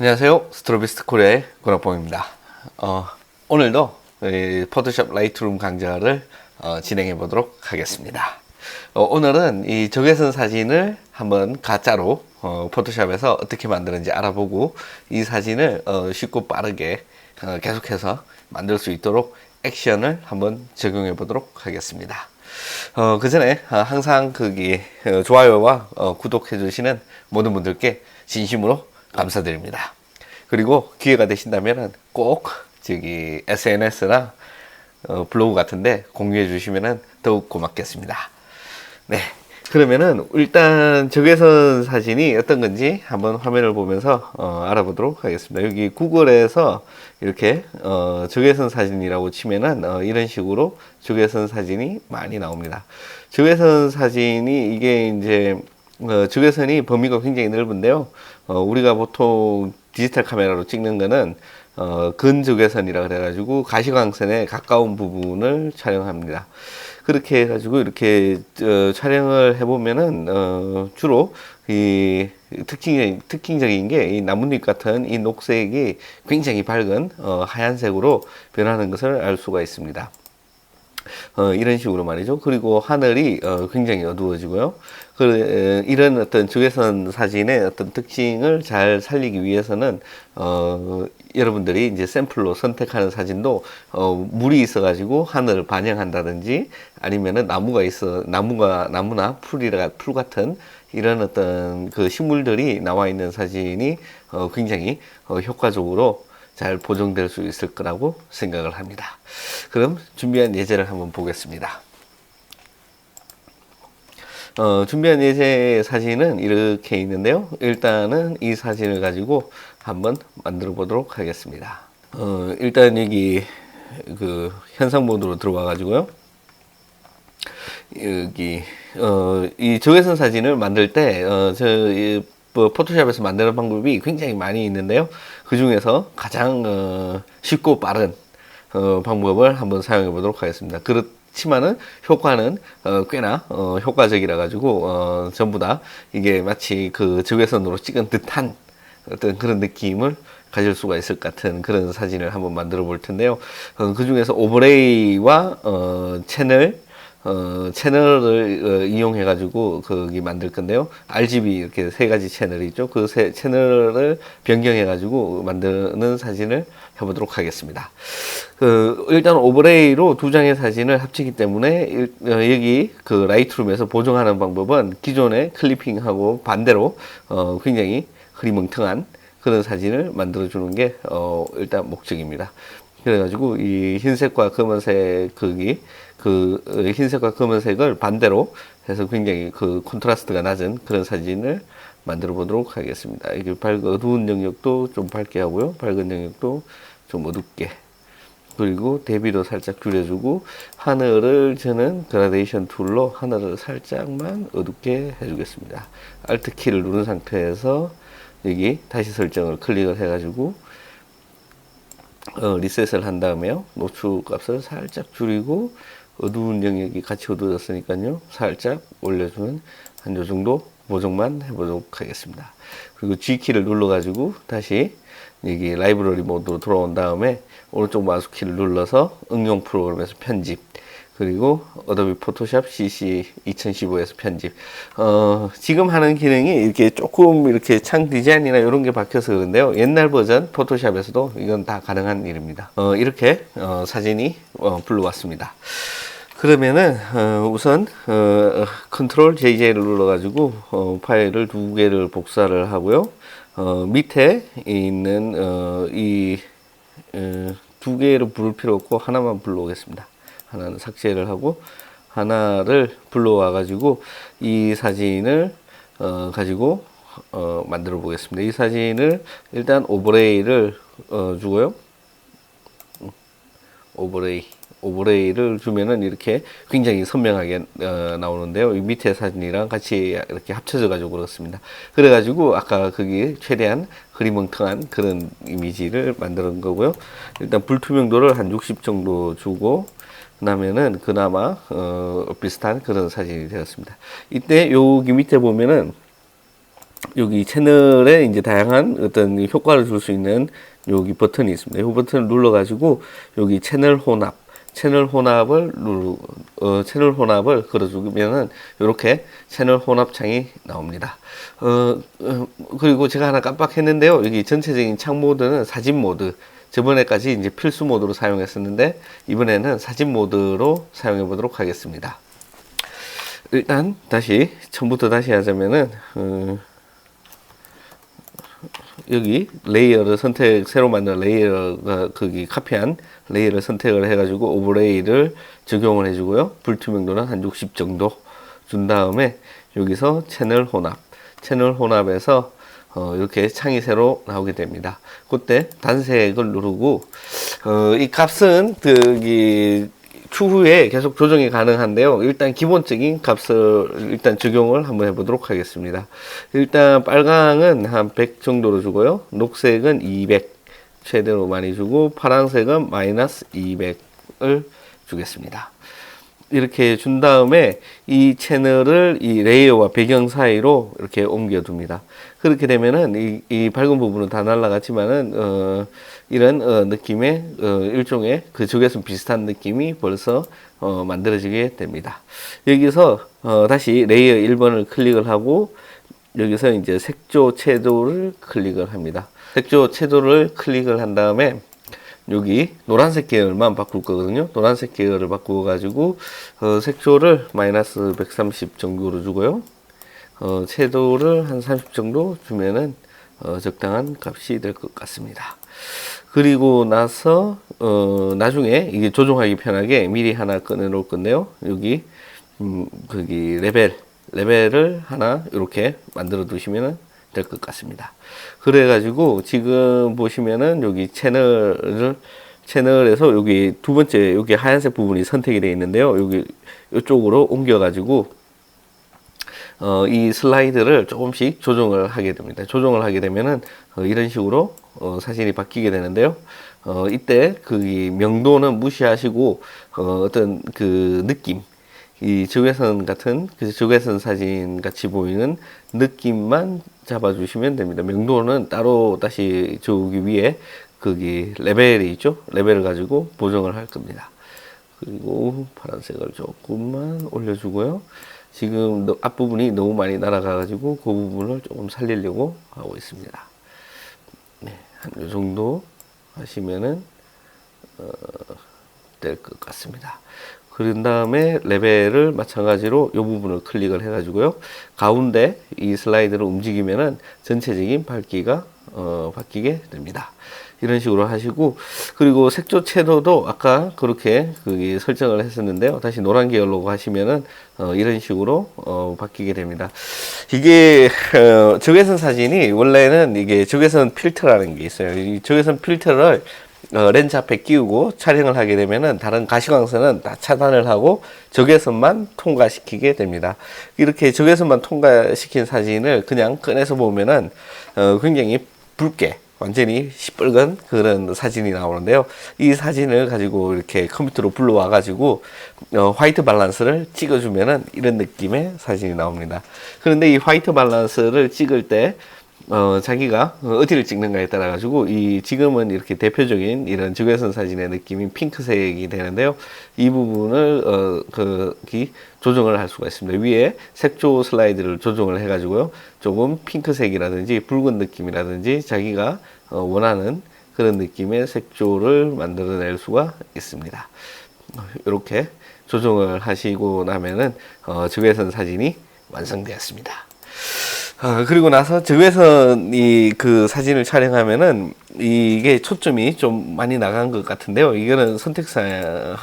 안녕하세요. 스트로비스트 코리아의 권학봉입니다. 어, 오늘도 이 포토샵 라이트룸 강좌를 어, 진행해 보도록 하겠습니다. 어, 오늘은 이 적외선 사진을 한번 가짜로 어, 포토샵에서 어떻게 만드는지 알아보고 이 사진을 어, 쉽고 빠르게 어, 계속해서 만들 수 있도록 액션을 한번 적용해 보도록 하겠습니다. 어, 그 전에 어, 항상 거기 어, 좋아요와 어, 구독해 주시는 모든 분들께 진심으로 감사드립니다. 그리고 기회가 되신다면은 꼭 저기 SNS나 어, 블로그 같은데 공유해 주시면은 더욱 고맙겠습니다. 네. 그러면은 일단 적외선 사진이 어떤 건지 한번 화면을 보면서 어, 알아보도록 하겠습니다. 여기 구글에서 이렇게 어, 적외선 사진이라고 치면은 어, 이런 식으로 적외선 사진이 많이 나옵니다. 적외선 사진이 이게 이제 어, 적외선이 범위가 굉장히 넓은데요. 어, 우리가 보통 디지털 카메라로 찍는 거는 어, 근적외선이라 그래가지고 가시광선에 가까운 부분을 촬영합니다. 그렇게 해가지고 이렇게 어, 촬영을 해보면은 어, 주로 이 특징 특징적인 게 이 나뭇잎 같은 이 녹색이 굉장히 밝은 어, 하얀색으로 변하는 것을 알 수가 있습니다. 어, 이런 식으로 말이죠. 그리고 하늘이 어, 굉장히 어두워지고요. 그, 에, 이런 어떤 적외선 사진의 어떤 특징을 잘 살리기 위해서는 어, 여러분들이 이제 샘플로 선택하는 사진도 어, 물이 있어가지고 하늘을 반영한다든지 아니면은 나무가 있어 나무가 나무나 풀이라 풀 같은 이런 어떤 그 식물들이 나와 있는 사진이 어, 굉장히 어, 효과적으로 잘 보정될 수 있을 거라고 생각을 합니다. 그럼 준비한 예제를 한번 보겠습니다. 어, 준비한 예제 사진은 이렇게 있는데요. 일단은 이 사진을 가지고 한번 만들어 보도록 하겠습니다. 어, 일단 여기 그 현상 모드로 들어와 가지고요. 여기 어, 이 적외선 사진을 만들 때 어, 뭐, 포토샵에서 만드는 방법이 굉장히 많이 있는데요. 그 중에서 가장 어, 쉽고 빠른 어, 방법을 한번 사용해 보도록 하겠습니다. 그 렇지만은 효과는 어, 꽤나 어, 효과적이라 가지고 어, 전부 다 이게 마치 그 적외선으로 찍은 듯한 어떤 그런 느낌을 가질 수가 있을 것 같은 그런 사진을 한번 만들어 볼 텐데요. 어, 그 중에서 오버레이와 어, 채널 어, 채널을 어, 이용해 가지고 거기 만들 건데요. RGB 이렇게 세 가지 채널이 있죠. 그 세 채널을 변경해 가지고 만드는 사진을 해보도록 하겠습니다. 그 일단 오버레이로 두 장의 사진을 합치기 때문에 일, 어, 여기 그 라이트룸에서 보정하는 방법은 기존의 클리핑하고 반대로 어, 굉장히 흐리멍텅한 그런 사진을 만들어 주는 게 어, 일단 목적입니다. 그래가지고 이 흰색과 검은색 거기 그 어, 흰색과 검은색을 반대로 해서 굉장히 그 콘트라스트가 낮은 그런 사진을 만들어 보도록 하겠습니다. 이게 밝 어두운 영역도 좀 밝게 하고요. 밝은 영역도 좀 어둡게. 그리고 대비도 살짝 줄여주고 하늘을 저는 그라데이션 툴로 하늘을 살짝만 어둡게 해주겠습니다. Alt 키를 누른 상태에서 여기 다시 설정을 클릭을 해가지고 어, 리셋을 한 다음에요. 노출 값을 살짝 줄이고 어두운 영역이 같이 어두워졌으니까요. 살짝 올려주는 한요 정도 보정만 해보도록 하겠습니다. 그리고 G키를 눌러가지고 다시 여기 라이브러리 모드로 돌아온 다음에 오른쪽 마우스 키를 눌러서 응용 프로그램에서 편집 그리고 어도비 포토샵 CC 2015에서 편집. 어, 지금 하는 기능이 이렇게 조금 이렇게 창 디자인이나 이런 게 바뀌어서 그런데요. 옛날 버전 포토샵에서도 이건 다 가능한 일입니다. 어, 이렇게 어, 사진이 어, 불러왔습니다. 그러면은 어, 우선 어, 컨트롤 JJ를 눌러가지고 어, 파일을 두 개를 복사를 하고요. 어, 밑에 있는 어, 이두 어, 개를 부를 필요 없고 하나만 불러오겠습니다. 하나는 삭제를 하고 하나를 불러와 가지고 이 사진을 어, 가지고 어, 만들어 보겠습니다. 이 사진을 일단 오버레이를 어, 주고요. 오버레이 오버레이를 주면은 이렇게 굉장히 선명하게 어, 나오는데요. 이 밑에 사진이랑 같이 이렇게 합쳐져 가지고 그렇습니다. 그래 가지고 아까 거기 최대한 흐리멍텅한 그런 이미지를 만드는 거고요. 일단 불투명도를 한 60 정도 주고 그다음에는 그나마 어, 비슷한 그런 사진이 되었습니다. 이때 여기 밑에 보면은 여기 채널에 이제 다양한 어떤 효과를 줄 수 있는 여기 버튼이 있습니다. 이 버튼을 눌러가지고 여기 채널 혼합, 채널 혼합을 누르, 어, 채널 혼합을 걸어주면은 이렇게 채널 혼합 창이 나옵니다. 어, 어, 그리고 제가 하나 깜빡했는데요. 여기 전체적인 창 모드는 사진 모드. 저번에까지 이제 필수 모드로 사용했었는데 이번에는 사진 모드로 사용해 보도록 하겠습니다. 일단 다시 처음부터 다시 하자면은 어, 여기 레이어를 선택 새로 만든 레이어가 거기 카피한 레이어를 선택을 해가지고 오버레이를 적용을 해주고요 불투명도는 한 60 정도 준 다음에 여기서 채널 혼합 채널 혼합에서 어, 이렇게 창이 새로 나오게 됩니다. 그때 단색을 누르고 어, 이 값은 그기 추후에 계속 조정이 가능한데요. 일단 기본적인 값을 일단 적용을 한번 해보도록 하겠습니다. 일단 빨강은 한 100 정도로 주고요. 녹색은 200 최대로 많이 주고 파란색은 마이너스 200을 주겠습니다. 이렇게 준 다음에 이 채널을 이 레이어와 배경 사이로 이렇게 옮겨 둡니다. 그렇게 되면은 이, 이 밝은 부분은 다 날라갔지만은 어, 이런 어, 느낌의 어, 일종의 그쪽에서 비슷한 느낌이 벌써 어, 만들어지게 됩니다. 여기서 어, 다시 레이어 1번을 클릭을 하고 여기서 이제 색조 채도를 클릭을 합니다. 색조 채도를 클릭을 한 다음에 여기 노란색 계열만 바꿀 거거든요. 노란색 계열을 바꾸어 가지고 어, 색조를 마이너스 130 정도로 주고요. 어, 채도를 한 30 정도 주면은 어, 적당한 값이 될 것 같습니다. 그리고 나서 어, 나중에 이게 조정하기 편하게 미리 하나 꺼내 놓을 건데요. 여기 음, 거기 레벨 레벨을 하나 이렇게 만들어 두시면은 될것 같습니다. 그래가지고 지금 보시면은 여기 채널을 채널에서 여기 두 번째 여기 하얀색 부분이 선택이 되어 있는데요. 여기 이쪽으로 옮겨가지고 어, 이 슬라이드를 조금씩 조정을 하게 됩니다. 조정을 하게 되면은 어, 이런 식으로 어, 사진이 바뀌게 되는데요. 어, 이때 그 명도는 무시하시고 어, 어떤 그 느낌 이 적외선 같은 그 적외선 사진 같이 보이는 느낌만 잡아주시면 됩니다. 명도는 따로 다시 저기 위에 거기 레벨이 있죠. 레벨을 가지고 보정을 할 겁니다. 그리고 파란색을 조금만 올려주고요. 지금 앞부분이 너무 많이 날아가가지고 그 부분을 조금 살리려고 하고 있습니다. 네, 한요 정도 하시면은 어, 될 것 같습니다. 그런 다음에 레벨을 마찬가지로 이 부분을 클릭을 해가지고요. 가운데 이 슬라이드를 움직이면은 전체적인 밝기가 어, 바뀌게 됩니다. 이런 식으로 하시고 그리고 색조 채도도 아까 그렇게 그 설정을 했었는데요. 다시 노란 계열로 하시면은 어, 이런 식으로 어, 바뀌게 됩니다. 이게 어, 적외선 사진이 원래는 이게 적외선 필터라는 게 있어요. 이 적외선 필터를 어, 렌즈 앞에 끼우고 촬영을 하게 되면은 다른 가시광선은 다 차단을 하고 적외선만 통과시키게 됩니다. 이렇게 적외선만 통과시킨 사진을 그냥 꺼내서 보면은 어, 굉장히 붉게 완전히 시뻘건 그런 사진이 나오는데요. 이 사진을 가지고 이렇게 컴퓨터로 불러와 가지고 어, 화이트 밸런스를 찍어주면은 이런 느낌의 사진이 나옵니다. 그런데 이 화이트 밸런스를 찍을 때 어, 자기가 어디를 찍는가에 따라 가지고 이 지금은 이렇게 대표적인 이런 적외선 사진의 느낌이 핑크색이 되는데요. 이 부분을 어, 그 조정을 할 수가 있습니다. 위에 색조 슬라이드를 조정을 해 가지고요. 조금 핑크색이라든지 붉은 느낌이라든지 자기가 어, 원하는 그런 느낌의 색조를 만들어낼 수가 있습니다. 이렇게 조정을 하시고 나면은 어, 적외선 사진이 완성되었습니다. 아, 그리고 나서 적외선이 그 사진을 촬영하면은 이게 초점이 좀 많이 나간 것 같은데요. 이거는 선택사항인데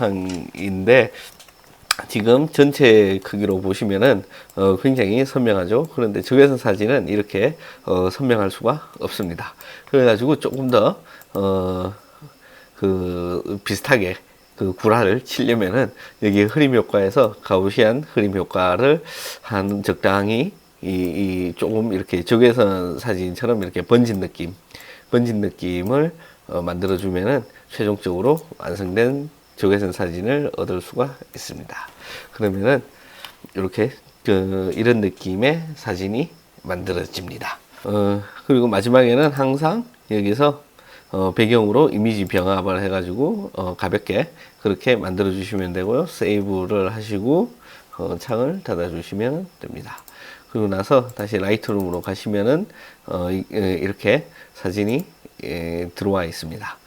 지금 전체 크기로 보시면은 어, 굉장히 선명하죠. 그런데 적외선 사진은 이렇게 어, 선명할 수가 없습니다. 그래가지고 조금 더 어, 그 비슷하게 그 구라를 치려면은 여기 흐림 효과에서 가우시안 흐림 효과를 한 적당히 이, 이 조금 이렇게 적외선 사진처럼 이렇게 번진 느낌, 번진 느낌을 어, 만들어주면은 최종적으로 완성된 적외선 사진을 얻을 수가 있습니다. 그러면은 이렇게 그 이런 느낌의 사진이 만들어집니다. 어, 그리고 마지막에는 항상 여기서 어, 배경으로 이미지 병합을 해가지고 어, 가볍게 그렇게 만들어 주시면 되고요. 세이브를 하시고 어, 창을 닫아 주시면 됩니다. 그리고 나서 다시 라이트룸으로 가시면은 어, 이, 렇게 사진이 예, 들어와 있습니다.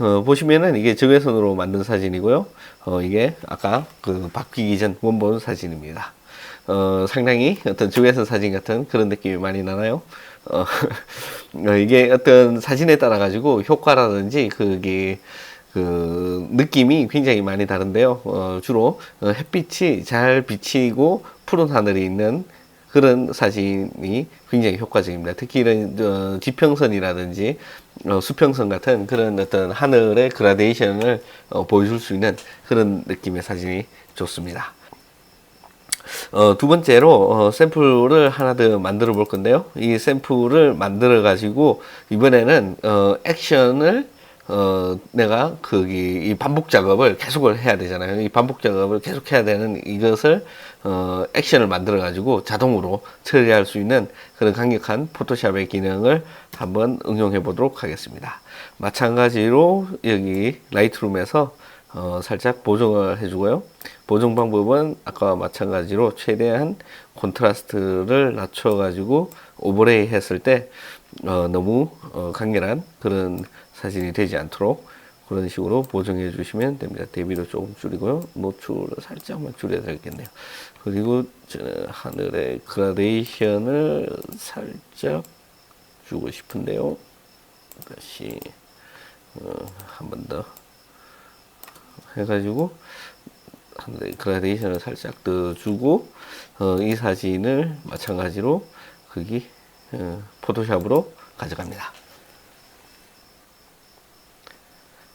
어, 보시면은 이게 적외선으로 만든 사진이고요. 어, 이게 아까 그 바뀌기 전 원본 사진입니다. 어, 상당히 어떤 적외선 사진 같은 그런 느낌이 많이 나나요? 어, 어, 이게 어떤 사진에 따라 가지고 효과라든지 그게 그 느낌이 굉장히 많이 다른데요. 어, 주로 어, 햇빛이 잘 비치고 푸른 하늘이 있는 그런 사진이 굉장히 효과적입니다. 특히 이런 어, 지평선이라든지 어, 수평선 같은 그런 어떤 하늘의 그라데이션을 어, 보여줄 수 있는 그런 느낌의 사진이 좋습니다. 어, 두 번째로 어, 샘플을 하나 더 만들어 볼 건데요. 이 샘플을 만들어 가지고 이번에는 어, 액션을 어, 내가 거기 이 반복 작업을 계속을 해야 되잖아요. 이 반복 작업을 계속 해야 되는 이것을 어, 액션을 만들어 가지고 자동으로 처리할 수 있는 그런 강력한 포토샵의 기능을 한번 응용해 보도록 하겠습니다. 마찬가지로 여기 라이트룸에서 어, 살짝 보정을 해주고요. 보정 방법은 아까와 마찬가지로 최대한 콘트라스트를 낮춰가지고 오버레이 했을 때 어, 너무 어, 강렬한 그런 사진이 되지 않도록 그런 식으로 보정해 주시면 됩니다. 대비를 조금 줄이고요. 노출을 살짝만 줄여야 되겠네요. 그리고 하늘의 그라데이션을 살짝 주고 싶은데요. 다시 어, 한번 더 해가지고 그라데이션을 살짝 더 주고 어, 이 사진을 마찬가지로 거기 어, 포토샵으로 가져갑니다.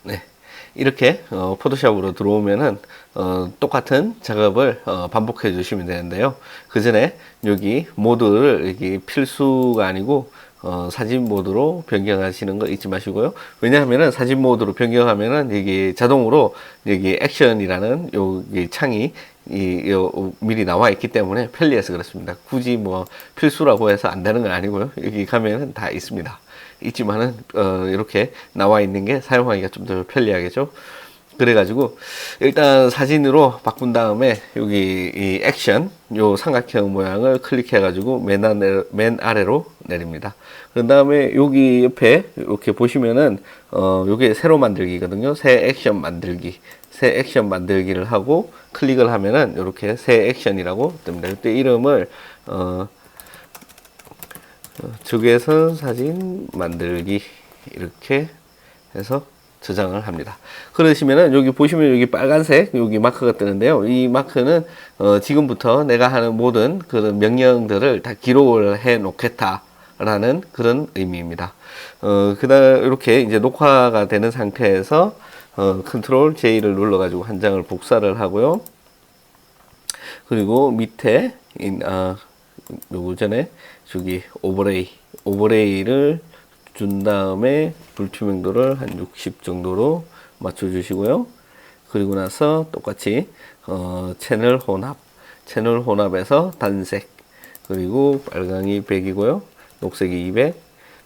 네. 이렇게 어, 포토샵으로 들어오면은 어, 똑같은 작업을 어, 반복해 주시면 되는데요. 그 전에 여기 모드를 여기 필수가 아니고 어, 사진 모드로 변경하시는 거 잊지 마시고요. 왜냐하면은 사진 모드로 변경하면은 이게 자동으로 여기 액션이라는 여기 창이 이, 요, 미리 나와 있기 때문에 편리해서 그렇습니다. 굳이 뭐 필수라고 해서 안 되는 건 아니고요. 여기 가면은 다 있습니다. 있지만은, 어, 이렇게 나와 있는 게 사용하기가 좀 더 편리하겠죠. 그래가지고 일단 사진으로 바꾼 다음에 여기 이 액션 요 삼각형 모양을 클릭해가지고 맨, 아래, 맨 아래로 내립니다. 그 다음에 여기 옆에 이렇게 보시면은 어 요게 새로 만들기거든요. 새 액션 만들기, 새 액션 만들기를 하고 클릭을 하면은 이렇게 새 액션이라고 뜹니다. 이때 이름을 어 적외선 사진 만들기 이렇게 해서 저장을 합니다. 그러시면은 여기 보시면 여기 빨간색 여기 마크가 뜨는데요. 이 마크는 어 지금부터 내가 하는 모든 그런 명령들을 다 기록을 해 놓겠다 라는 그런 의미입니다. 어 그다음 이렇게 이제 녹화가 되는 상태에서 어 컨트롤 J를 눌러 가지고 한 장을 복사를 하고요. 그리고 밑에 인, 아, 요거 전에 저기 오버레이 오버레이를 준 다음에 불투명도를 한 60 정도로 맞춰 주시고요. 그리고 나서 똑같이 어, 채널 혼합 채널 혼합에서 단색 그리고 빨강이 100이고요. 녹색이 200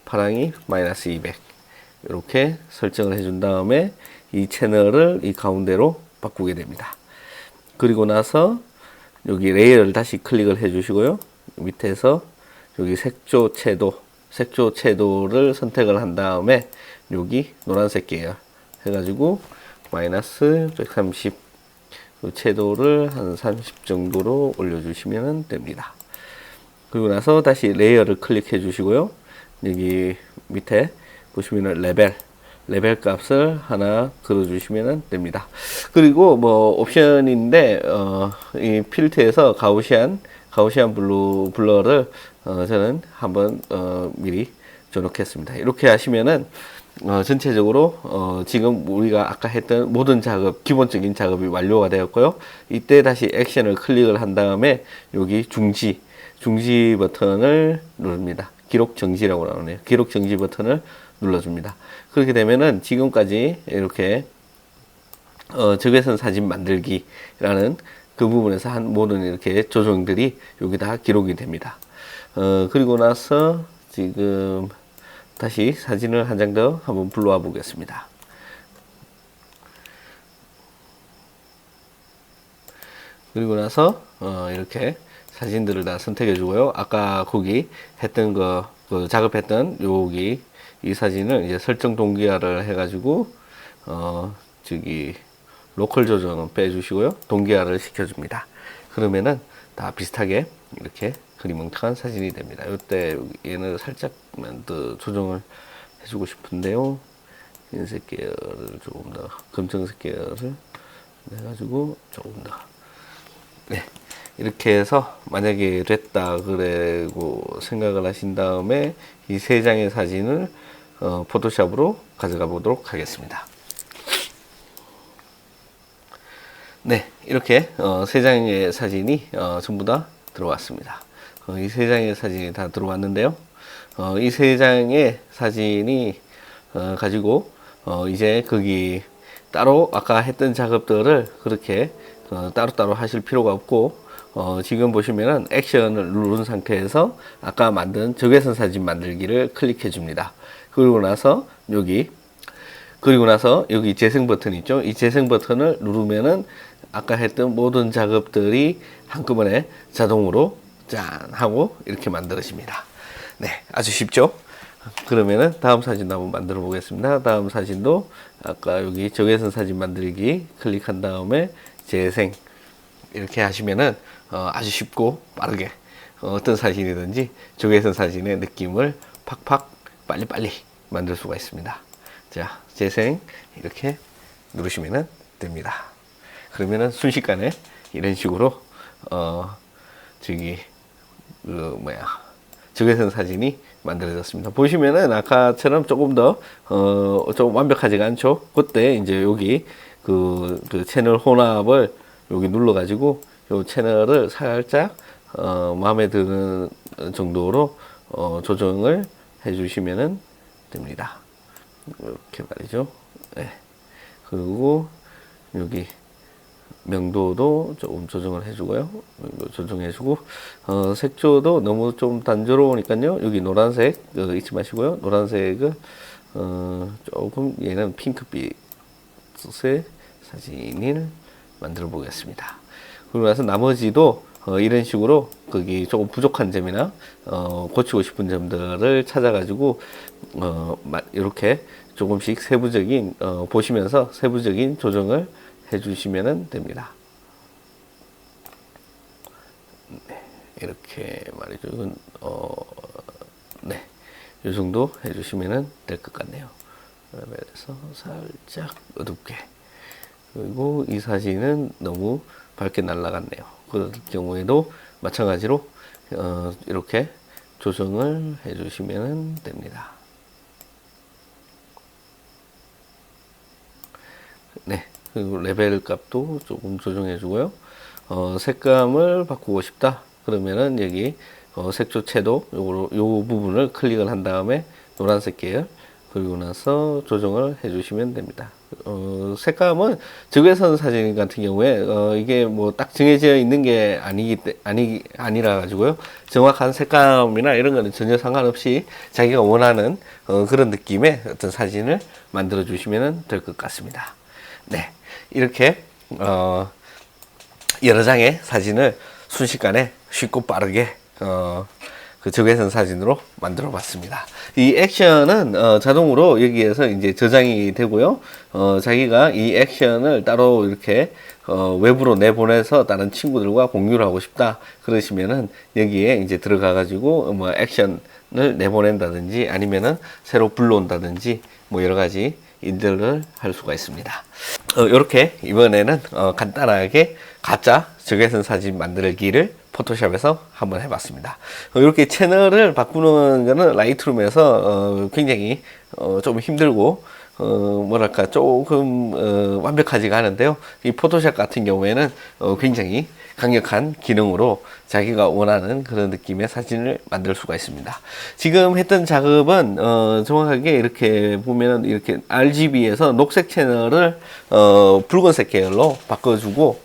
파랑이 마이너스 200 이렇게 설정을 해준 다음에 이 채널을 이 가운데로 바꾸게 됩니다. 그리고 나서 여기 레이어를 다시 클릭을 해 주시고요. 밑에서 여기 색조 채도 색조 채도를 선택을 한 다음에 여기 노란색 계열 해가지고 마이너스 130 채도를 한 30 정도로 올려주시면 됩니다. 그리고 나서 다시 레이어를 클릭해 주시고요. 여기 밑에 보시면 레벨 레벨 값을 하나 걸어 주시면 됩니다. 그리고 뭐 옵션인데 어, 이 필터에서 가우시안 가우시안 블루 블러를 어, 저는 한번 어, 미리 줘놓겠습니다. 이렇게 하시면은 어, 전체적으로 어, 지금 우리가 아까 했던 모든 작업 기본적인 작업이 완료가 되었고요. 이때 다시 액션을 클릭을 한 다음에 여기 중지 중지 버튼을 누릅니다. 기록 정지라고 나오네요. 기록 정지 버튼을 눌러줍니다. 그렇게 되면은 지금까지 이렇게 어, 적외선 사진 만들기라는 그 부분에서 한 모든 이렇게 조정들이 여기다 기록이 됩니다. 어, 그리고 나서 지금 다시 사진을 한 장 더 한번 불러와 보겠습니다. 그리고 나서 어, 이렇게 사진들을 다 선택해 주고요. 아까 거기 했던 거, 그 작업했던 여기 이 사진을 이제 설정 동기화를 해가지고 어 저기 로컬 조정은 빼주시고요. 동기화를 시켜줍니다. 그러면은 다 비슷하게 이렇게 그림 뭉툭한 사진이 됩니다. 이때 얘는 살짝만 더 조정을 해주고 싶은데요. 흰색 계열을 조금 더 검정색 계열을 해가지고 조금 더 네. 이렇게 해서 만약에 이랬다 그래고 생각을 하신 다음에 이 세 장의 사진을 어, 포토샵으로 가져가 보도록 하겠습니다. 네, 이렇게 어, 세 장의 사진이 어, 전부 다 들어왔습니다. 어, 이세 장의 사진이 다 들어왔는데요. 어, 이세 장의 사진이 어, 가지고 어, 이제 거기 따로 아까 했던 작업들을 그렇게 어, 따로따로 하실 필요가 없고 어, 지금 보시면은 액션을 누른 상태에서 아까 만든 적외선 사진 만들기를 클릭해 줍니다. 그리고 나서 여기 그리고 나서 여기 재생 버튼 있죠. 이 재생 버튼을 누르면은 아까 했던 모든 작업들이 한꺼번에 자동으로 짠 하고 이렇게 만들어집니다. 네, 아주 쉽죠? 그러면은 다음 사진도 한번 만들어 보겠습니다. 다음 사진도 아까 여기 적외선 사진 만들기 클릭한 다음에 재생 이렇게 하시면은 어, 아주 쉽고 빠르게 어, 떤 사진이든지 적외선 사진의 느낌을 팍팍 빨리빨리 만들 수가 있습니다. 자, 재생 이렇게 누르시면 됩니다. 그러면은 순식간에 이런 식으로 어 저기 그 뭐야 적외선 사진이 만들어졌습니다. 보시면은 아까처럼 조금 더어좀 완벽하지가 않죠. 그때 이제 여기 그, 그 채널 혼합을 여기 눌러 가지고 요 채널을 살짝 어 마음에 드는 정도로 어 조정을 해 주시면은 됩니다. 이렇게 말이죠. 네. 그리고 여기 명도도 조금 조정을 해주고요. 조정해주고 어, 색조도 너무 좀 단조로우니까요. 여기 노란색 어, 잊지 마시고요. 노란색을 어, 조금 얘는 핑크빛의 사진을 만들어 보겠습니다. 그리고 나서 나머지도 어, 이런 식으로 거기 조금 부족한 점이나 어, 고치고 싶은 점들을 찾아가지고 어, 이렇게 조금씩 세부적인 어, 보시면서 세부적인 조정을 해주시면 됩니다. 네, 이렇게 말이죠. 이건 어, 네, 이 정도 해주시면 될 것 같네요. 그래서 살짝 어둡게 그리고 이 사진은 너무 밝게 날라갔네요. 그럴 경우에도 마찬가지로 어, 이렇게 조정을 해주시면 됩니다. 네, 그리고 레벨 값도 조금 조정해 주고요. 어, 색감을 바꾸고 싶다. 그러면은 여기 어, 색조 채도 요요 요 부분을 클릭을 한 다음에 노란색 계열 그리고 나서 조정을 해주시면 됩니다. 어, 색감은 적외선 사진 같은 경우에 어, 이게 뭐 딱 정해져 있는 게 아니기 아니 아니라 가지고요. 정확한 색감이나 이런 거는 전혀 상관없이 자기가 원하는 어, 그런 느낌의 어떤 사진을 만들어 주시면 될 것 같습니다. 네, 이렇게 어, 여러 장의 사진을 순식간에 쉽고 빠르게 어, 그 적외선 사진으로 만들어 봤습니다. 이 액션은 어, 자동으로 여기에서 이제 저장이 되고요. 어, 자기가 이 액션을 따로 이렇게 어, 외부로 내보내서 다른 친구들과 공유를 하고 싶다 그러시면은 여기에 이제 들어가 가지고 뭐 액션을 내보낸다든지 아니면은 새로 불러온다든지 뭐 여러 가지 일들을 할 수가 있습니다. 어, 이렇게 이번에는 어, 간단하게 가짜 적외선 사진 만들기를 포토샵에서 한번 해봤습니다. 어, 이렇게 채널을 바꾸는 거는 라이트룸에서 어, 굉장히 어, 좀 힘들고 어, 뭐랄까 조금 어, 완벽하지가 않은데요. 이 포토샵 같은 경우에는 어, 굉장히 강력한 기능으로 자기가 원하는 그런 느낌의 사진을 만들 수가 있습니다. 지금 했던 작업은 어, 정확하게 이렇게 보면 이렇게 RGB에서 녹색 채널을 어, 붉은색 계열로 바꿔주고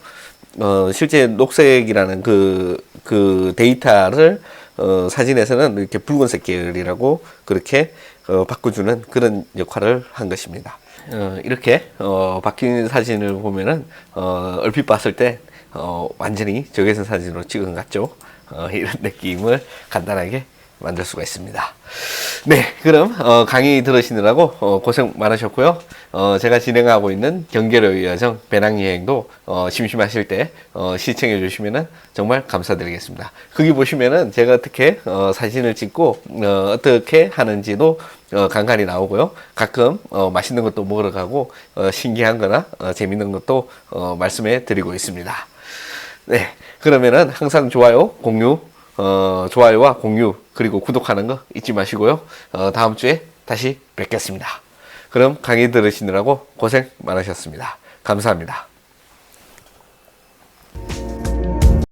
어, 실제 녹색이라는 그, 그 데이터를 어, 사진에서는 이렇게 붉은색 계열이라고 그렇게 어, 바꿔주는 그런 역할을 한 것입니다. 어, 이렇게 어, 바뀐 사진을 보면은 어, 얼핏 봤을 때 어, 완전히 적외선 사진으로 찍은 것 같죠? 어, 이런 느낌을 간단하게 만들 수가 있습니다. 네, 그럼 어, 강의 들으시느라고 어, 고생 많으셨고요. 어, 제가 진행하고 있는 경계로 여정 배낭 여행도 어, 심심하실 때 어, 시청해 주시면은 정말 감사드리겠습니다. 거기 보시면은 제가 어떻게 어, 사진을 찍고 어, 어떻게 하는지도 어, 간간히 나오고요. 가끔 어, 맛있는 것도 먹으러 가고 어, 신기한거나 어, 재밌는 것도 어, 말씀해 드리고 있습니다. 네, 그러면은 항상 좋아요, 공유, 어, 좋아요와 공유 그리고 구독하는 거 잊지 마시고요. 어, 다음 주에 다시 뵙겠습니다. 그럼 강의 들으시느라고 고생 많으셨습니다. 감사합니다.